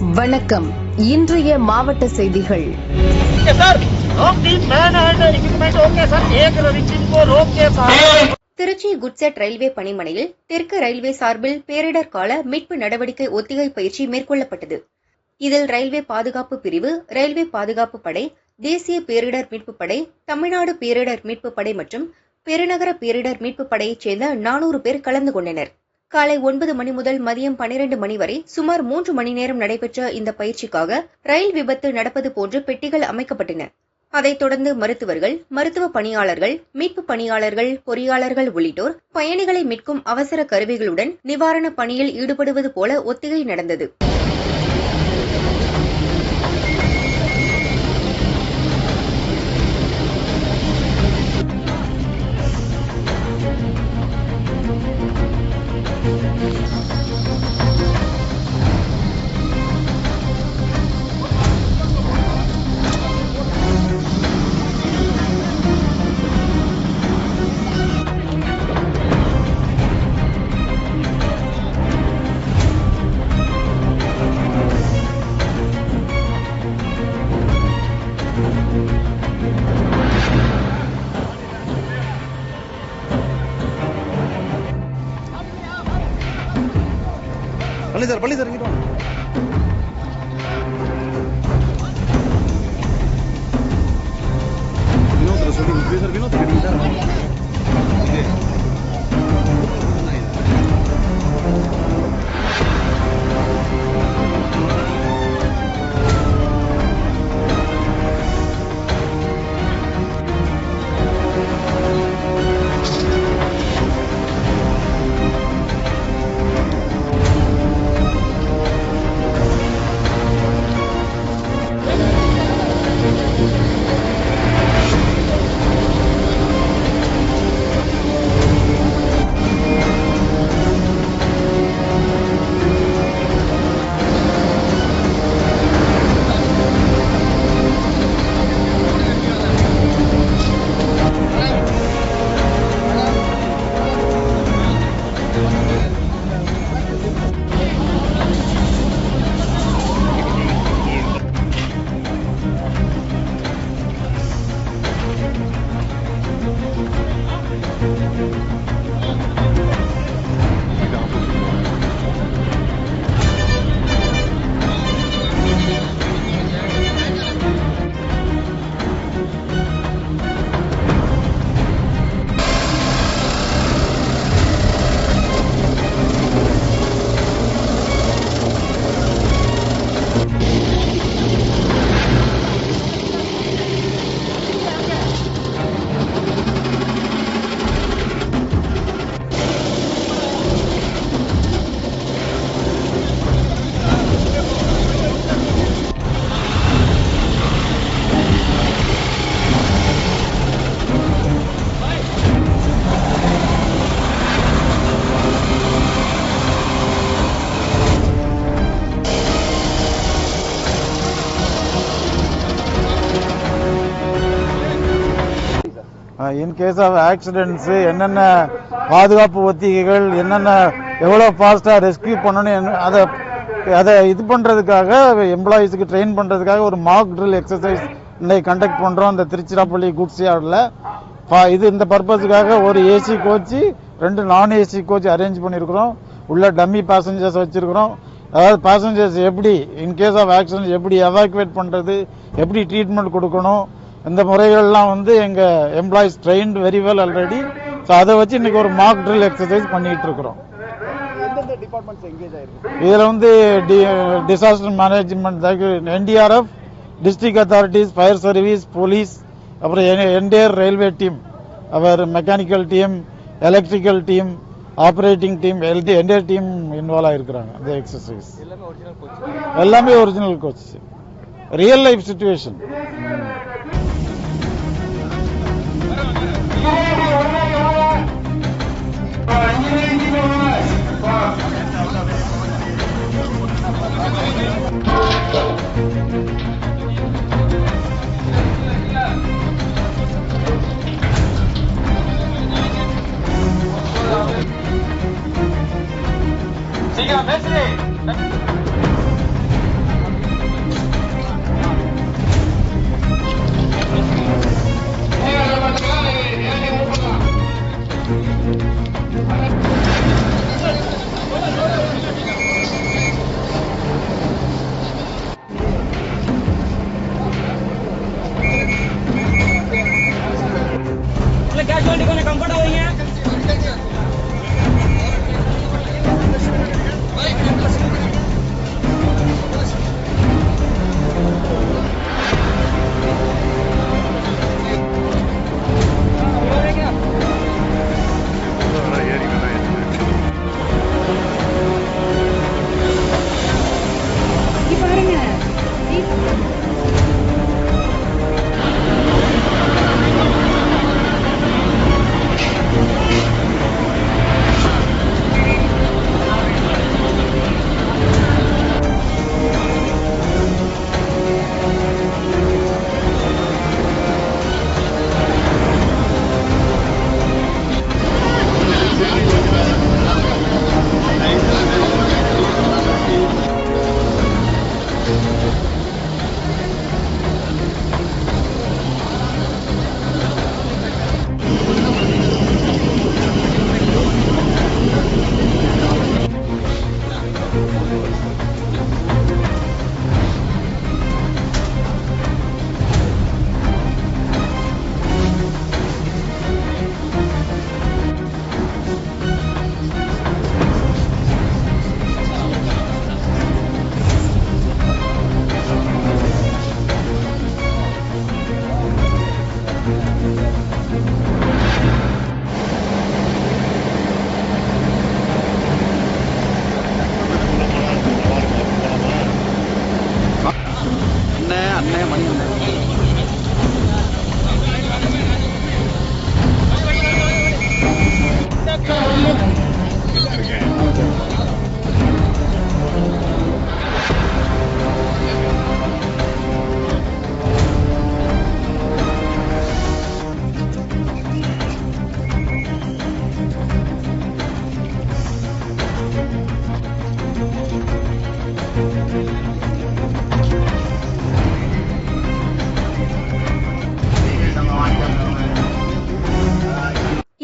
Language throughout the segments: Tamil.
வணக்கம். இன்றைய மாவட்ட செய்திகள். திருச்சி குட்செட் ரயில்வே பணிமனையில் தெற்கு ரயில்வே சார்பில் பேரிடர் கால மீட்பு நடவடிக்கை ஒத்திகை பயிற்சி மேற்கொள்ளப்பட்டது. இதில் ரயில்வே பாதுகாப்பு பிரிவு ரயில்வே பாதுகாப்பு படை தேசிய பேரிடர் மீட்புப் படை தமிழ்நாடு பேரிடர் மீட்புப் படை மற்றும் பெருநகர பேரிடர் மீட்புப் படையைச் சேர்ந்த நானூறு பேர் கலந்து கொண்டனர். காலை ஒன்பது மணி முதல் மதியம் பனிரெண்டு மணி வரை சுமார் மூன்று மணி நேரம் நடைபெற்ற இந்த பயிற்சிக்காக ரயில் விபத்து நடப்பது போன்று பெட்டிகள் அமைக்கப்பட்டன. அதைத் தொடர்ந்து மருத்துவர்கள் மருத்துவ பணியாளர்கள் மீட்பு பணியாளர்கள் பொறியாளர்கள் உள்ளிட்டோர் பயணிகளை மீட்கும் அவசர கருவிகளுடன் நிவாரணப் பணியில் ஈடுபடுவது போல ஒத்திகை நடந்தது. പള്ളി ഇറങ്ങിയിട്ട് Vino, te lo subí, un Twitter, vino, te Case of accidents என்னென்ன பாதுகாப்பு ஒத்திகைகள் என்னென்ன எவ்வளோ ஃபாஸ்ட்டாக ரெஸ்க்யூ பண்ணணும் என்ன- அதை அதை இது பண்ணுறதுக்காக எம்ப்ளாயீஸுக்கு ட்ரெயின் பண்ணுறதுக்காக ஒரு மாக் ட்ரில் எக்ஸசைஸ் இன்னைக்கு கண்டக்ட் பண்ணுறோம் இந்த திருச்சிராப்பள்ளி குட்ஸ் யார்டில் இது இந்த பர்பஸுக்காக ஒரு ஏசி கோச்சு ரெண்டு நான் ஏசி கோச் அரேஞ்ச் பண்ணியிருக்கிறோம் உள்ள டம்மி பேசஞ்சர்ஸ் வச்சுருக்கிறோம். அதாவது பேசஞ்சர்ஸ் எப்படி இன்கேஸ் ஆஃப் ஆக்சிடென்ட் எப்படி எவாக்குவேட் பண்ணுறது எப்படி ட்ரீட்மெண்ட் கொடுக்கணும் இந்த முறைகள்லாம் வந்து எங்கள் employees trained very well already so அதை வச்சு இன்னைக்கு ஒரு மாக் ட்ரில் எக்ஸசைஸ் பண்ணிட்டு இருக்கிறோம். இதில் வந்து disaster management NDRF district authorities fire service police அப்புறம் entire railway team our mechanical team electrical team operating team LD entire team involve ஆயிருக்கிறாங்க இந்த எக்ஸசைஸ் எல்லாமே original coach real life situation Go, go, go.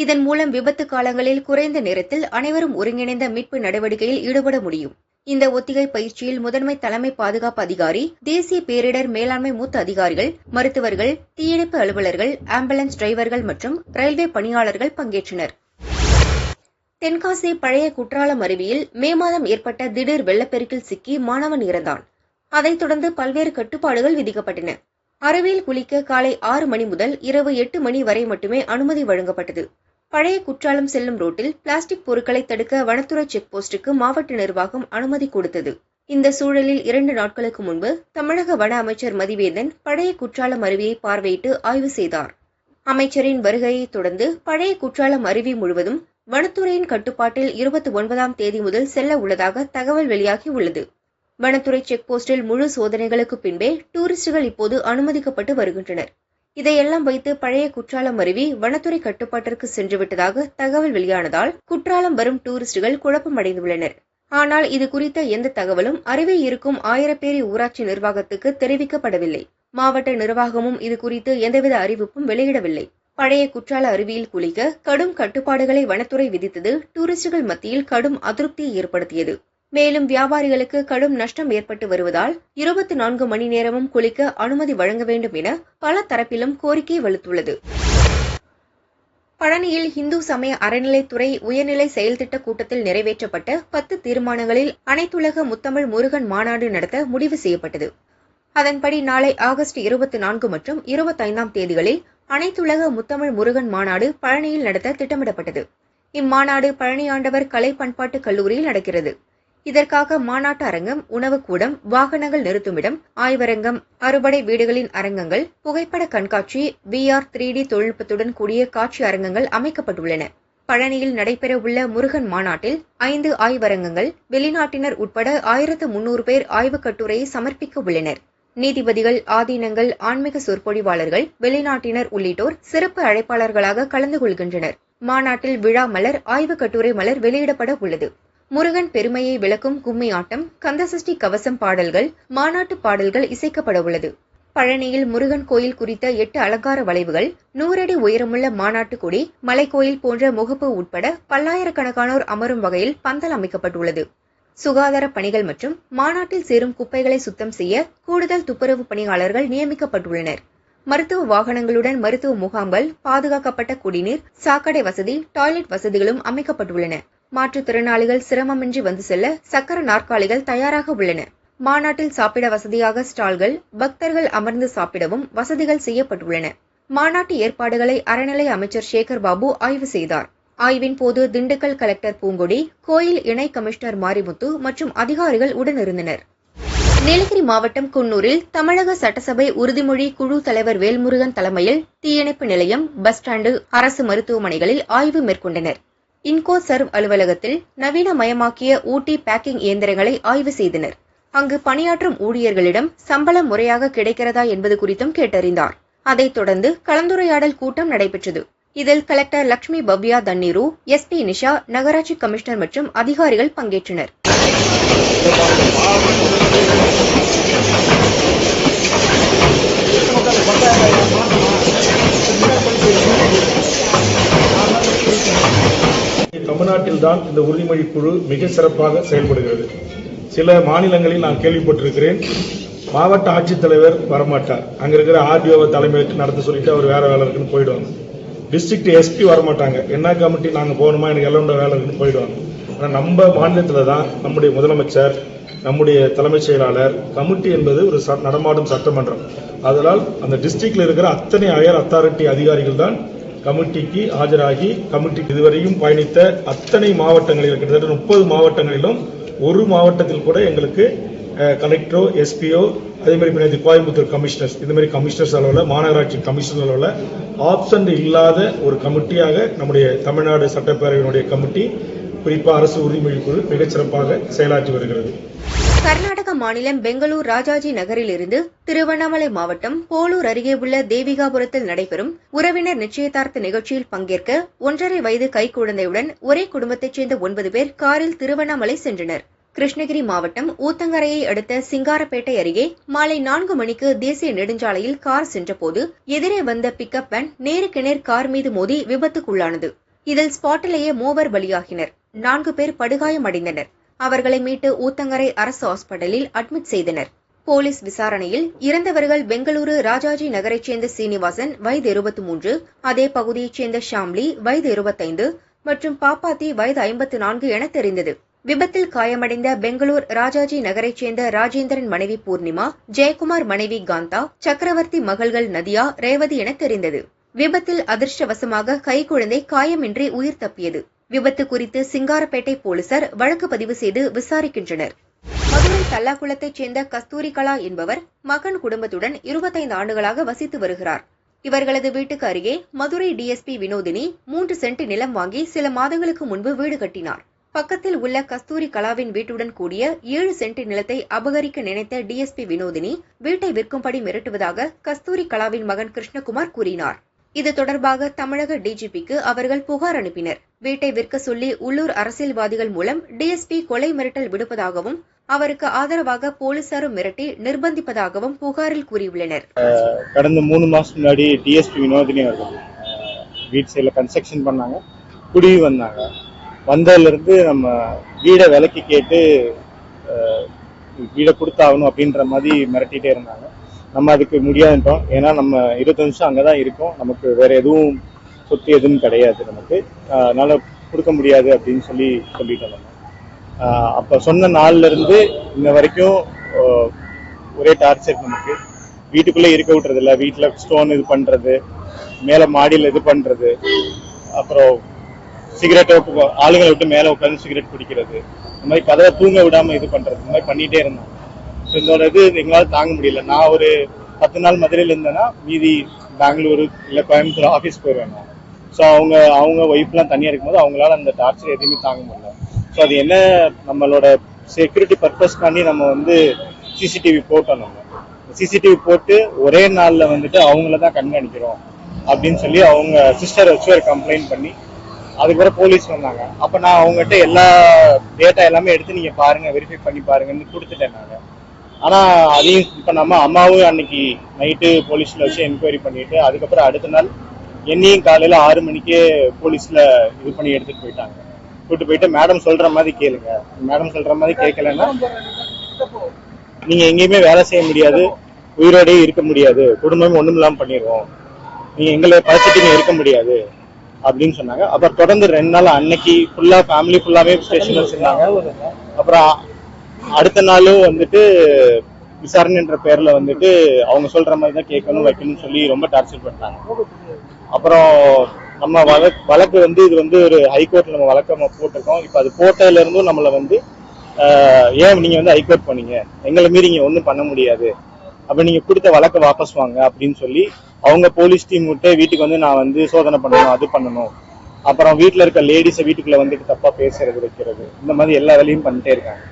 இதன் மூலம் விபத்து காலங்களில் குறைந்த நேரத்தில் அனைவரும் ஒருங்கிணைந்த மீட்பு நடவடிக்கையில் ஈடுபட முடியும். இந்த ஒத்திகை பயிற்சியில் முதன்மை தலைமை பாதுகாப்பு அதிகாரி தேசிய பேரிடர் மேலாண்மை மூத்த அதிகாரிகள் மருத்துவர்கள் தீயணைப்பு அலுவலர்கள் ஆம்புலன்ஸ் டிரைவர்கள் மற்றும் ரயில்வே பணியாளர்கள் பங்கேற்றனர். தென்காசி பழைய குற்றாலம் அருவியில் மே மாதம் ஏற்பட்ட திடீர் வெள்ளப்பெருக்கில் சிக்கி மாணவன் இறந்தான். அதைத் தொடர்ந்து பல்வேறு கட்டுப்பாடுகள் விதிக்கப்பட்டன. அருவியில் குளிக்க காலை ஆறு மணி முதல் இரவு எட்டு மணி வரை மட்டுமே அனுமதி வழங்கப்பட்டது. பழைய குற்றாலம் செல்லும் ரோட்டில் பிளாஸ்டிக் பொருட்களை தடுக்க வனத்துறை செக் போஸ்டுக்கு மாவட்ட நிர்வாகம் அனுமதி கொடுத்தது. இந்த சூழலில் இரண்டு நாட்களுக்கு முன்பு தமிழக வன அமைச்சர் மதிவேந்தன் பழைய குற்றாலம் அருவியை பார்வையிட்டு ஆய்வு செய்தார். அமைச்சரின் வருகையை தொடர்ந்து பழைய குற்றாலம் அருவி முழுவதும் வனத்துறையின் கட்டுப்பாட்டில் இருபத்தி ஒன்பதாம் தேதி முதல் செல்ல உள்ளதாக தகவல் வெளியாகி உள்ளது. வனத்துறை செக் போஸ்டில் முழு சோதனைகளுக்கு பின்பே டூரிஸ்டுகள் இப்போது அனுமதிக்கப்பட்டு வருகின்றனர். இதையெல்லாம் வைத்து பழைய குற்றாலம் அருவி வனத்துறை கட்டுப்பாட்டிற்கு சென்றுவிட்டதாக தகவல் வெளியானதால் குற்றாலம் வரும் டூரிஸ்டுகள் குழப்பமடைந்துள்ளனர். ஆனால் இது குறித்த எந்த தகவலும் அருவே இருக்கும் ஆயிரப்பேரி ஊராட்சி நிர்வாகத்துக்கு தெரிவிக்கப்படவில்லை. மாவட்ட நிர்வாகமும் இது குறித்து எந்தவித அறிவிப்பும் வெளியிடவில்லை. பழைய குற்றால அருவியில் குளிக்க கடும் கட்டுப்பாடுகளை வனத்துறை விதித்தது டூரிஸ்டுகள் மத்தியில் கடும் அதிருப்தியை ஏற்படுத்தியது. மேலும் வியாபாரிகளுக்கு கடும் நஷ்டம் ஏற்பட்டு வருவதால் இருபத்தி நான்கு மணி நேரமும் குளிக்க அனுமதி வழங்க வேண்டும் என பல தரப்பிலும் கோரிக்கை வலுத்துள்ளது. பழனியில் இந்து சமய அறநிலைத்துறை உயர்நிலை செயல்திட்ட கூட்டத்தில் நிறைவேற்றப்பட்ட பத்து தீர்மானங்களில் அனைத்துலக முத்தமிழ் முருகன் மாநாடு நடத்த முடிவு செய்யப்பட்டது. அதன்படி நாளை ஆகஸ்ட் இருபத்தி நான்கு மற்றும் இருபத்தைந்தாம் தேதிகளில் அனைத்துலக முத்தமிழ் முருகன் மாநாடு பழனியில் நடத்த திட்டமிடப்பட்டது. இம்மாநாடு பழனியாண்டவர் கலை பண்பாட்டு கல்லூரியில் நடக்கிறது. இதற்காக மாநாட்டு அரங்கம் உணவுக்கூடம் வாகனங்கள் நிறுத்துமிடம் ஆய்வரங்கம் அறுபடை வீடுகளின் அரங்கங்கள் புகைப்பட கண்காட்சி விஆர் த்ரீ டி தொழில்நுட்பத்துடன் கூடிய காட்சி அரங்கங்கள் அமைக்கப்பட்டுள்ளன. பழனியில் நடைபெறவுள்ள முருகன் மாநாட்டில் ஐந்து ஆய்வரங்கங்கள் வெளிநாட்டினர் உட்பட ஆயிரத்து முன்னூறு பேர் ஆய்வுக் கட்டுரையை சமர்ப்பிக்க உள்ளனர். நீதிபதிகள் ஆதீனங்கள் ஆன்மீக சொற்பொழிவாளர்கள் வெளிநாட்டினர் உள்ளிட்டோர் சிறப்பு அழைப்பாளர்களாக கலந்து கொள்கின்றனர். மாநாட்டில் விழா மலர் ஆய்வுக் கட்டுரை மலர் வெளியிடப்பட உள்ளது. முருகன் பெருமையை விளக்கும் கும்மி ஆட்டம் கந்தசஷ்டி கவசம் பாடல்கள் மாநாட்டு பாடல்கள் இசைக்கப்பட உள்ளது. பழனியில் முருகன் கோயில் குறித்த எட்டு அலங்கார வளைவுகள் நூறடி உயரமுள்ள மாநாட்டு கொடி மலைக்கோயில் போன்ற முகப்பு உட்பட பல்லாயிரக்கணக்கானோர் அமரும் வகையில் பந்தல் அமைக்கப்பட்டுள்ளது. சுகாதார பணிகள் மற்றும் மாநாட்டில் சேரும் குப்பைகளை சுத்தம் செய்ய கூடுதல் துப்புரவு பணியாளர்கள் நியமிக்கப்பட்டுள்ளனர். மருத்துவ வாகனங்களுடன் மருத்துவ முகாம்கள் பாதுகாக்கப்பட்ட குடிநீர் சாக்கடை வசதி டாய்லெட் வசதிகளும் அமைக்கப்பட்டுள்ளன. மாற்றுத்திறனாளிகள் சிரமமின்றி வந்து செல்ல சக்கர நாற்காலிகள் தயாராக உள்ளன. மாநாட்டில் சாப்பிட வசதியாக ஸ்டால்கள் பக்தர்கள் அமர்ந்து சாப்பிடவும் வசதிகள் செய்யப்பட்டுள்ளன. மாநாட்டு ஏற்பாடுகளை அறநிலை அமைச்சர் சேகர் பாபு ஆய்வு செய்தார். ஆய்வின் போது திண்டுக்கல் கலெக்டர் பூங்கொடி கோயில் இணை கமிஷனர் மாரிமுத்து மற்றும் அதிகாரிகள் உடனிருந்தனர். நீலகிரி மாவட்டம் குன்னூரில் தமிழக சட்டசபை உறுதிமொழி குழு தலைவர் வேல்முருகன் தலைமையில் தீயணைப்பு நிலையம் பஸ் ஸ்டாண்டு அரசு மருத்துவமனைகளில் ஆய்வு மேற்கொண்டனர். இன்கோ சர்வ் அலுவலகத்தில் நவீனமயமாக்கிய ஊட்டி பேக்கிங் இயந்திரங்களை ஆய்வு செய்தனர். அங்கு பணியாற்றும் ஊழியர்களிடம் சம்பளம் முறையாக கிடைக்கிறதா என்பது குறித்தும் கேட்டறிந்தார். அதைத் தொடர்ந்து கலந்துரையாடல் கூட்டம் நடைபெற்றது. இதில் கலெக்டர் லட்சுமி பவ்யா தண்ணீரு எஸ்பி நிஷா நகராட்சி கமிஷனர் மற்றும் அதிகாரிகள் பங்கேற்றனர். தமிழ்நாட்டில் தான் இந்த உறுதிமொழி குழு மிக சிறப்பாக செயல்படுகிறது. சில மாநிலங்களில் நான் கேள்விப்பட்டிருக்கிறேன். மாவட்ட ஆட்சித்தலைவர் வரமாட்டார். அங்க இருக்கிற ஆர்டிஓவை தலைமைக்கு நடத்த சொல்லிட்டு அவர் வேற வேலை இருக்குன்னு போயிடுவாங்க. டிஸ்ட்ரிக்ட் எஸ்பி வரமாட்டாங்க. என்ன கமிட்டி நாங்க போகணுமா? எனக்கு எல்லாம் வேலை இருக்குன்னு போயிடுவாங்க. ஆனால் நம்ம மாநிலத்தில் தான் நம்முடைய முதலமைச்சர் நம்முடைய தலைமைச் செயலாளர் கமிட்டி என்பது ஒரு ச- நடமாடும் சட்டமன்றம். அதனால் அந்த டிஸ்ட்ரிக்ட்ல இருக்கிற அத்தனை அயர் அத்தாரிட்டி அதிகாரிகள் தான் கமிட்டிக்கு ஆஜராகி கமிட்டி இதுவரையும் பயணித்த அத்தனை மாவட்டங்களில் கிட்டத்தட்ட முப்பது மாவட்டங்களிலும் ஒரு மாவட்டத்தில் கூட எங்களுக்கு கலெக்டரோ எஸ்பிஓ அதே மாதிரி பின்னாடி கோயம்புத்தூர் கமிஷனர்ஸ் இந்த மாதிரி கமிஷனர்ஸ் அளவில் மாநகராட்சி கமிஷனர் அளவில் ஆப்ஷன் இல்லாத ஒரு கமிட்டியாக நம்முடைய தமிழ்நாடு சட்டப்பேரவையினுடைய கமிட்டி குறிப்பாக அரசு உறுதிமொழி குழு மிகச்சிறப்பாக செயலாற்றி வருகிறது. கர்நாடக மாநிலம் பெங்களூர் ராஜாஜி நகரிலிருந்து திருவண்ணாமலை மாவட்டம் போலூர் அருகே உள்ள தேவிகாபுரத்தில் நடைபெறும் உறவினர் நிச்சயதார்த்த நிகழ்ச்சியில் பங்கேற்க ஒன்றரை வயது கைக்குழந்தையுடன் ஒரே குடும்பத்தைச் சேர்ந்த ஒன்பது பேர் காரில் திருவண்ணாமலை சென்றனர். கிருஷ்ணகிரி மாவட்டம் ஊத்தங்கரையை அடுத்த சிங்காரப்பேட்டை அருகே மாலை நான்கு மணிக்கு தேசிய நெடுஞ்சாலையில் கார் சென்றபோது எதிரே வந்த பிக்கப் வேன் நேருக்கு நேர் கார் மீது மோதி விபத்துக்குள்ளானது. இதில் ஸ்பாட்டிலேயே மூவர் பலியாகினர். நான்கு பேர் படுகாயமடைந்தனர். அவர்களை மீட்டு ஊத்தங்கரை அரசு ஹாஸ்பிட்டலில் அட்மிட் செய்தனர். போலீஸ் விசாரணையில் இறந்தவர்கள் பெங்களூரு ராஜாஜி நகரைச் சேர்ந்த சீனிவாசன் வயது இருபத்தி மூன்று அதே பகுதியைச் சேர்ந்த ஷாம்லி வயது இருபத்தைந்து மற்றும் பாப்பாத்தி வயது ஐம்பத்து நான்கு என தெரிந்தது. விபத்தில் காயமடைந்த பெங்களூர் ராஜாஜி நகரைச் சேர்ந்த ராஜேந்திரன் மனைவி பூர்ணிமா ஜெயக்குமார் மனைவி காந்தா சக்கரவர்த்தி மகள்கள் நதியா ரேவதி என தெரிந்தது. விபத்தில் அதிர்ஷ்டவசமாக கைக்குழந்தை காயமின்றி உயிர் தப்பியது. விபத்து குறித்து சிங்காரப்பேட்டை போலீசார் வழக்கு பதிவு செய்து விசாரிக்கின்றனர். மதுரை தல்லாக்குளத்தைச் சேர்ந்த கஸ்தூரி கலா என்பவர் மகன் குடும்பத்துடன் இருபத்தைந்து ஆண்டுகளாக வசித்து வருகிறார். இவர்களது வீட்டுக்கு அருகே மதுரை டிஎஸ்பி வினோதினி மூன்று சென்ட் நிலம் வாங்கி சில மாதங்களுக்கு முன்பு வீடு கட்டினார். பக்கத்தில் உள்ள கஸ்தூரி கலாவின் வீட்டுடன் கூடிய ஏழு சென்ட் நிலத்தை அபகரிக்க நினைத்த டிஎஸ்பி வினோதினி வீட்டை விற்கும்படி மிரட்டுவதாக கஸ்தூரி கலாவின் மகன் கிருஷ்ணகுமார் கூறினார். இது தொடர்பாக தமிழக டிஜிபிக்கு அவர்கள் புகார் அனுப்பினர். வீட்டை விற்க சொல்லி உள்ளூர் அரசியல்வாதிகள் மூலம் டிஎஸ்பி கொலை மிரட்டல் விடுப்பதாகவும் அவருக்கு ஆதரவாக போலீசாரும் மிரட்டி நிர்பந்திப்பதாகவும் புகாரில் கூறியுள்ளனர். கடந்த மூணு மாசம் முன்னாடி டிஎஸ்பி வினோதினி அவர்கள் வீட் சைடில் கன்ஸ்ட்ரக்ஷன் பண்ணாங்க. குடி வந்தாங்க. வந்ததுல இருந்து நம்ம வீடை விலைக்கு கேட்டு வீடை கொடுத்தாகணும் அப்படின்ற மாதிரி மிரட்டிட்டே இருந்தாங்க. நம்ம அதுக்கு முடியாதுன்றோம் ஏன்னா நம்ம இருபத்தஞ்சு நிமிஷம் அங்கே தான் இருக்கோம். நமக்கு வேற எதுவும் சொத்து எதுவும் கிடையாது நமக்கு. அதனால கொடுக்க முடியாது அப்படின்னு சொல்லி சொல்லிட்டோம் நம்ம. அப்போ சொன்ன நாள்ல இருந்து இன்ன வரைக்கும் ஒரே டார்ச்சர் நமக்கு. வீட்டுக்குள்ளே இருக்க விட்டுறது இல்லை வீட்டில் ஸ்டோன் இது பண்ணுறது மேலே மாடியில் இது பண்ணுறது அப்புறம் சிகரெட்டை ஆளுங்களை விட்டு மேலே உட்காந்து சிகரெட் பிடிக்கிறது இந்த மாதிரி கதவை தூங்க விடாமல் இது பண்ணுறது இந்த மாதிரி பண்ணிகிட்டே இருந்தாங்க ஸோ இதோட இது எங்களால் தாங்க முடியல. நான் ஒரு பத்து நாள் மதுரையில் இருந்தேன்னா மீதி பெங்களூரு இல்லை கோயம்புத்தூர் ஆஃபீஸ் போயிடுவேன் நான். ஸோ அவங்க அவங்க ஒய்ஃப்லாம் தனியாக இருக்கும்போது அவங்களால அந்த டார்ச்சர் எதுவுமே தாங்க முடியல. ஸோ அது என்ன நம்மளோட செக்யூரிட்டி பர்பஸ் பண்ணி நம்ம வந்து சிசிடிவி போட்டோம் நம்ம சிசிடிவி போட்டு ஒரே நாள்ல வந்துட்டு அவங்கள தான் கண்காணிக்கிறோம் அப்படின்னு சொல்லி அவங்க சிஸ்டர் வச்சு ஒரு கம்ப்ளைண்ட் பண்ணி அதுக்கப்புறம் போலீஸ் வந்தாங்க. அப்போ நான் அவங்ககிட்ட எல்லா டேட்டா எல்லாமே எடுத்து நீங்க பாருங்க வெரிஃபை பண்ணி பாருங்கன்னு கொடுத்துட்டேன் நாங்கள் ஆனா அதையும் இப்ப நம்ம அம்மாவும் அன்னைக்கு நைட்டு போலீஸ்ல வச்சு என்கொயரி பண்ணிட்டு அதுக்கப்புறம் அடுத்த நாள் என்னையும் காலையில ஆறு மணிக்கே போலீஸ்ல இது பண்ணி எடுத்துட்டு போயிட்டாங்க. கூப்பிட்டு போயிட்டு மேடம் சொல்ற மாதிரி கேளுங்க. மேடம் சொல்ற மாதிரி கேட்கலன்னா நீங்க எங்கேயுமே வேலை செய்ய முடியாது உயிரோடயே இருக்க முடியாது குடும்பமும் ஒண்ணும் இல்லாம பண்ணிடுவோம் நீங்க எங்களை பழச்சிட்டு இருக்க முடியாது. அப்படின்னு சொன்னாங்க. அப்புறம் தொடர்ந்து ரெண்டு நாள் அன்னைக்கு ஃபுல்லா ஃபேமிலி ஃபுல்லாவே ஸ்டேஷன் வச்சிருந்தாங்க அப்புறம் அடுத்த நாளும் வந்துட்டு விசாரணைன்ற பேர்ல வந்துட்டு அவங்க சொல்ற மாதிரி தான் கேட்கணும் வைக்கணும்னு சொல்லி ரொம்ப டார்ச்சர் பண்ணாங்க அப்புறம் நம்ம வழக்கு வழக்கு வந்து இது வந்து ஒரு ஹைகோர்ட்ல நம்ம வழக்கு நம்ம போட்டிருக்கோம். இப்போ அது போட்டதுல இருந்தும் நம்மளை வந்து ஏன் நீங்க வந்து ஹைகோர்ட் பண்ணீங்க எங்களை மீறி நீங்க ஒன்றும் பண்ண முடியாது. அப்ப நீங்க கொடுத்த வழக்கை வாபஸ் வாங்க அப்படின்னு சொல்லி அவங்க போலீஸ் டீம் விட்டு வீட்டுக்கு வந்து நான் வந்து சோதனை பண்ணணும் அது பண்ணணும். அப்புறம் வீட்டில் இருக்க லேடிஸை வீட்டுக்குள்ள வந்துட்டு தப்பா பேசுறது வைக்கிறது. இந்த மாதிரி எல்லா வேலையும் பண்ணிட்டே இருக்காங்க.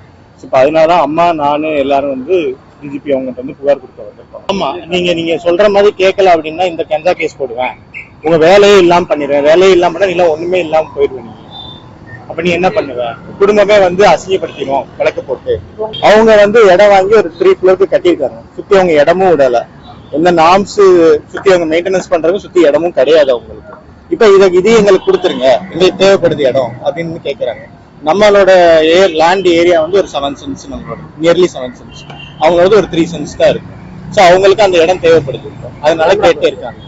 இப்போ அதனாலதான் அம்மா நானு எல்லாரும் வந்து டிஜிபி அவங்ககிட்ட வந்து புகார் கொடுக்க வந்திருக்கோம். ஆமா நீங்க நீங்க சொல்ற மாதிரி கேட்கல அப்படின்னா இந்த கஞ்சா கேஸ் போடுவேன். உங்க வேலையே இல்லாம பண்ணிடுவேன். வேலையே இல்லாம பண்ணா இல்ல ஒண்ணுமே இல்லாம போயிடுவேன் நீங்க அப்ப நீ என்ன பண்ணுவ? குடும்பமே வந்து அசிங்கப்படுத்திடும் விளக்கு போட்டு. அவங்க வந்து இடம் வாங்கி ஒரு த்ரீ ஃப்ளோருக்கு கட்டியிருக்காங்க. சுத்தி அவங்க இடமும் விடல. எந்த நாம்ஸ் சுத்தி அவங்க மெயின்டெனன்ஸ் பண்றதுக்கு சுத்தி இடமும் கிடையாது அவங்களுக்கு. இப்ப இதை இது எங்களுக்கு கொடுத்துருங்க. எங்களுக்கு தேவைப்படுது இடம் அப்படின்னு கேக்குறாங்க. நம்மளோட ஏர் லேண்ட் ஏரியா வந்து ஒரு செவன் சென்ஸ் நம்மளோட நியர்லி செவன் சென்ஸ் அவங்களோட ஒரு த்ரீ சென்ஸ் தான் இருக்கு. ஸோ அவங்களுக்கு அந்த இடம் தேவைப்படுது. அதனால கேட்டே இருக்காங்க.